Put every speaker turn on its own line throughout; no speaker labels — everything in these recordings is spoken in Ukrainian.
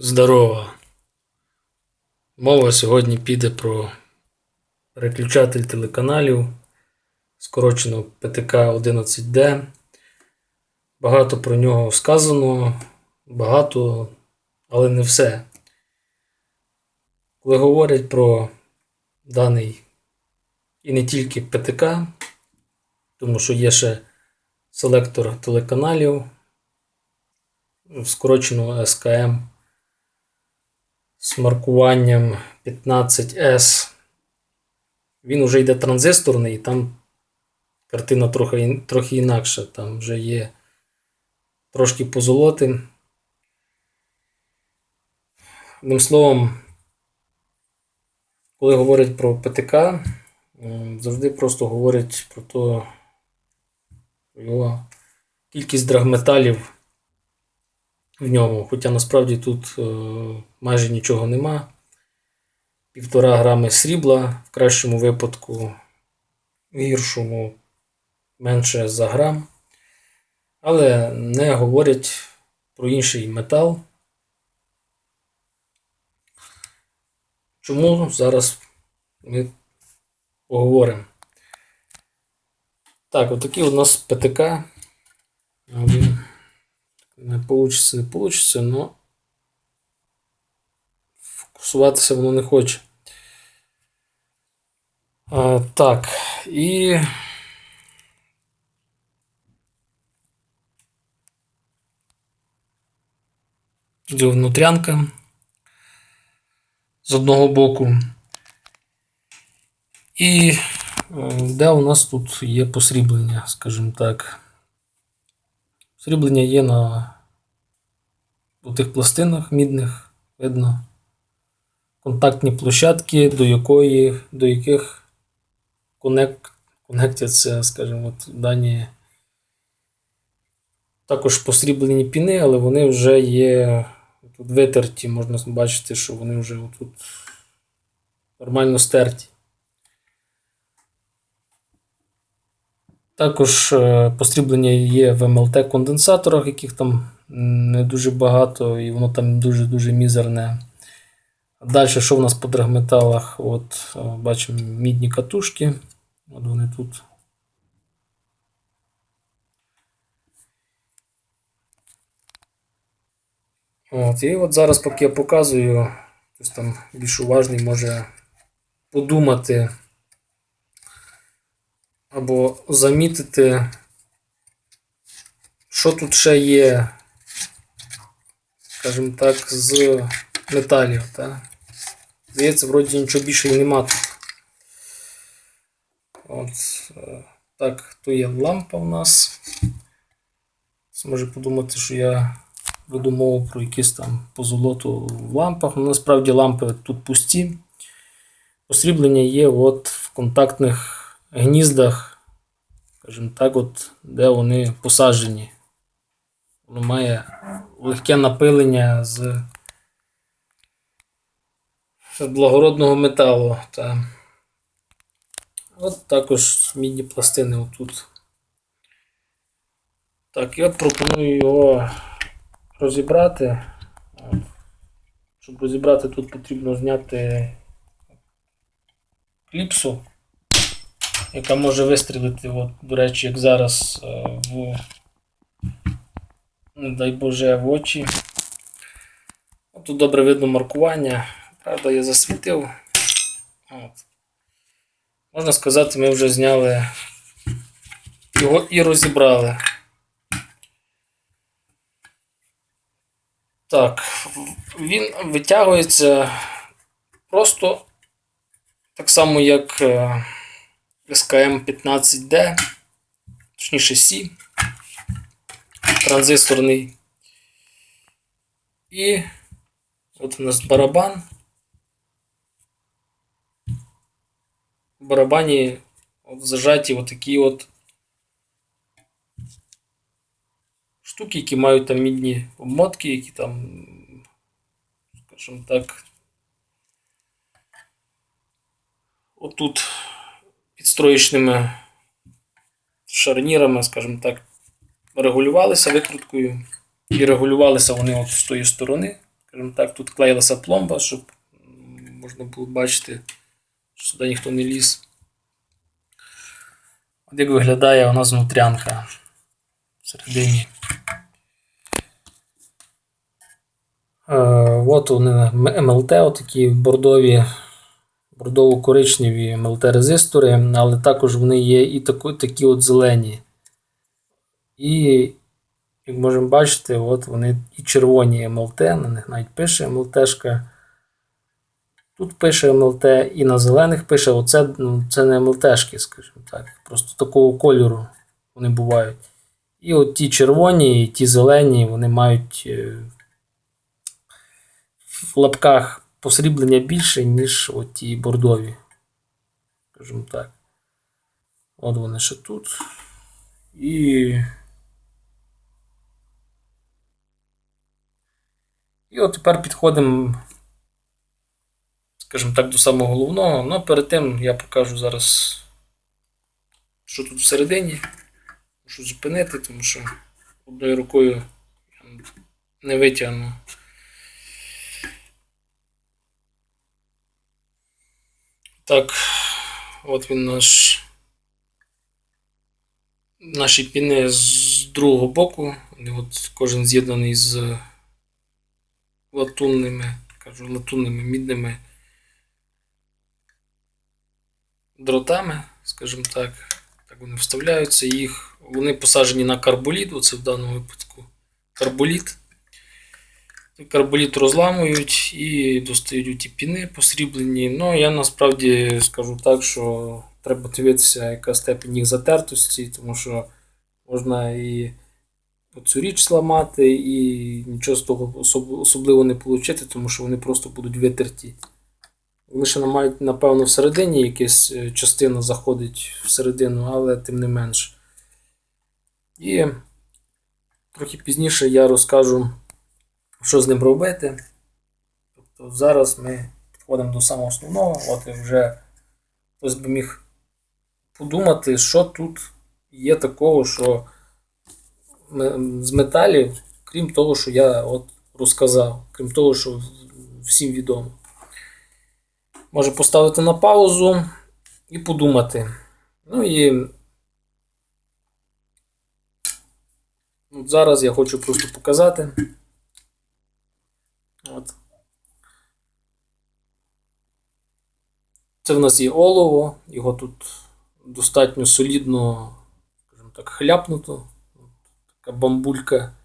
Здорово. Мова сьогодні піде про переключатель телеканалів, скорочено ПТК 11D. Багато про нього сказано, багато, але не все. Коли говорять про даний і не тільки ПТК, тому що є ще селектор телеканалів, скорочено СКМ з маркуванням 15S. Він вже йде транзисторний, і там картина трохи, трохи інакша. Там вже є трошки позолоти. Одним словом, коли говорять про ПТК, завжди просто говорять про то, про його кількість драгметалів в ньому. Хоча насправді тут е, майже нічого нема. Півтора грами срібла, в кращому випадку, в гіршому менше за грам. Але не говорять про інший метал. Чому зараз ми поговоримо? Так, отакий у нас ПТК. Не получиться, не получиться, но фокусуватися воно не хоче. А, так, і. Тут внутрянка з одного боку. І е, де у нас тут є посріблення, скажімо так. Сріблення є на у тих пластинах мідних, видно. Контактні площадки, до якої, до яких конект, конектяться, скажімо, от дані. Також посріблені піни, але вони вже є тут витерті, можна бачити, що вони вже тут нормально стерті. Також е, посріблення є в МЛТ-конденсаторах, яких там не дуже багато, і воно там дуже-дуже мізерне. Далі, що в нас по драгметалах? От, е, бачимо мідні катушки. От вони тут. От, і от зараз, поки я показую, хтось там більш уважний може подумати або замітити, що тут ще є, скажімо так, з металів. Та? Здається, вроді нічого більше і нема тут. От, е, так, то є лампа в нас. Це може подумати, що я веду мову про якісь там позолоту в лампах. Ну, насправді лампи тут пусті. Посріблення є от в контактних гніздах, скажімо так, от, де вони посаджені. Воно має легке напилення з, з благородного металу. Та. От також мідні пластини отут. Так, я пропоную його розібрати. Щоб розібрати, тут потрібно зняти кліпсу, яка може вистрілити, от, до речі, як зараз е, в, не дай Боже, в очі. От Тут добре видно маркування. Правда, я засвітив. От. Можна сказати, ми вже зняли його і розібрали. Так, він витягується просто так само, як е, SKM 15D, точніше C, транзисторний. І от у нас барабан. В барабані от зажаті отакі от штуки, які мають там мідні обмотки, які там, скажімо так, отут Підстроєчними шарнірами, скажімо так, регулювалися викруткою. І регулювалися вони от з тої сторони. скажімо так, тут клеїлася пломба, щоб можна було бачити, що сюди ніхто не ліз. От як виглядає у нас внутрянка всередині. Е, от вони МЛТ, отакі бордові, бордово-коричневі МЛТ-резистори, але також вони є і тако, такі от зелені. І, як можемо бачити, от вони і червоні МЛТ, на них навіть пише МЛТшка. Тут пише МЛТ, і на зелених пише, оце ну, це не МЛТшки, скажімо так. Просто такого кольору вони бувають. І от ті червоні, і ті зелені, вони мають е, в лапках посріблення більше, ніж ті бордові. Скажімо так. От вони ще тут. І. І от тепер підходимо, скажімо так, до самого головного. Ну, перед тим я покажу зараз, що тут всередині. Мушу зупинити, тому що одною рукою я не витягну. Так, от він наш. Наші піни з другого боку. От кожен з'єднаний з латунними, кажу, латунними мідними дротами, скажімо так. Так вони вставляються. Їх, вони посаджені на карболіт, оце в даному випадку карболіт. Карболіт розламують і достають ті піни посріблені. Ну, я насправді скажу так, що треба дивитися, яка степень їх затертості, тому що можна і цю річ зламати, і нічого з того особливо не отримати, тому що вони просто будуть витерті. Ще мають, напевно, всередині якась е, частина заходить всередину, але тим не менш. І трохи пізніше я розкажу, що з ним робити. Тобто зараз ми підходимо до самого основного. От і вже хтось би міг подумати, що тут є такого, що з металів, крім того, що я от розказав, крім того, що всім відомо. Може поставити на паузу і подумати. Ну і от зараз я хочу просто показати. От. Це в нас є олово, його тут достатньо солідно, скажімо так, хляпнуто. От Така бамбулька.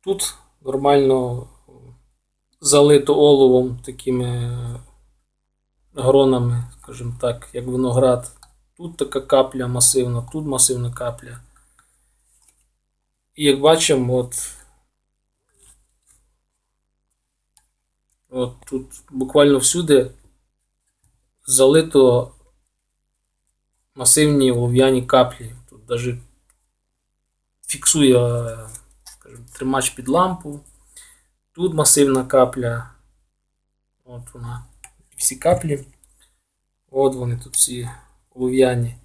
Тут нормально залито оловом такими гронами, скажімо так, як виноград. Тут така капля масивна, тут масивна капля. І як бачимо, от, от тут буквально всюди залито масивні олов'яні каплі. Тут навіть фіксує скажімо, тримач під лампу. Тут масивна капля. От вона. Всі каплі. От вони тут всі олов'яні.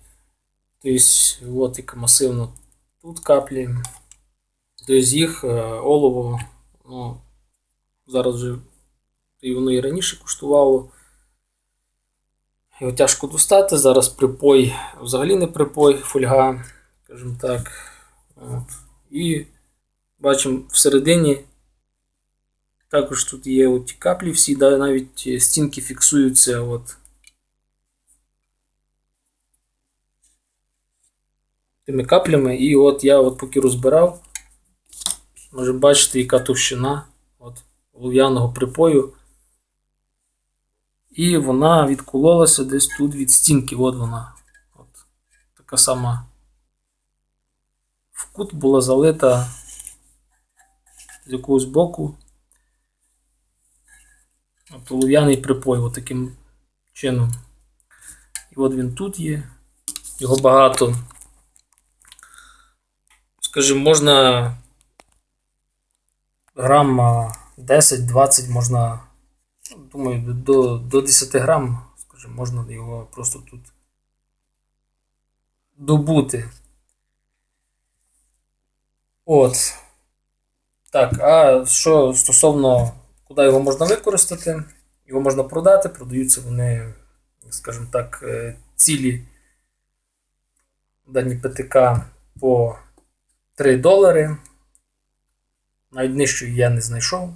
Тобто, от яка масивна тут каплі. Тобто їх е, олово, ну, зараз вже і воно і раніше коштувало. Його тяжко достати. Зараз припой взагалі не припой, фольга, скажімо так. От. І бачимо всередині також тут є ті каплі всі, да, навіть стінки фіксуються. От. Тими каплями. І от я от поки розбирав, можемо бачити, яка товщина от, олов'яного припою. І вона відкололася десь тут від стінки. От вона. От. Така сама. В кут була залита з якогось боку. От олов'яний припой, от таким чином. І от він тут є. Його багато. Скажімо, можна грам 10-20 можна, думаю, до, до 10 грам, скажімо, можна його просто тут добути. От. Так, а що стосовно, куди його можна використати, його можна продати, продаються вони, скажімо так, е, цілі дані ПТК по 3 долари. Навіть я не знайшов.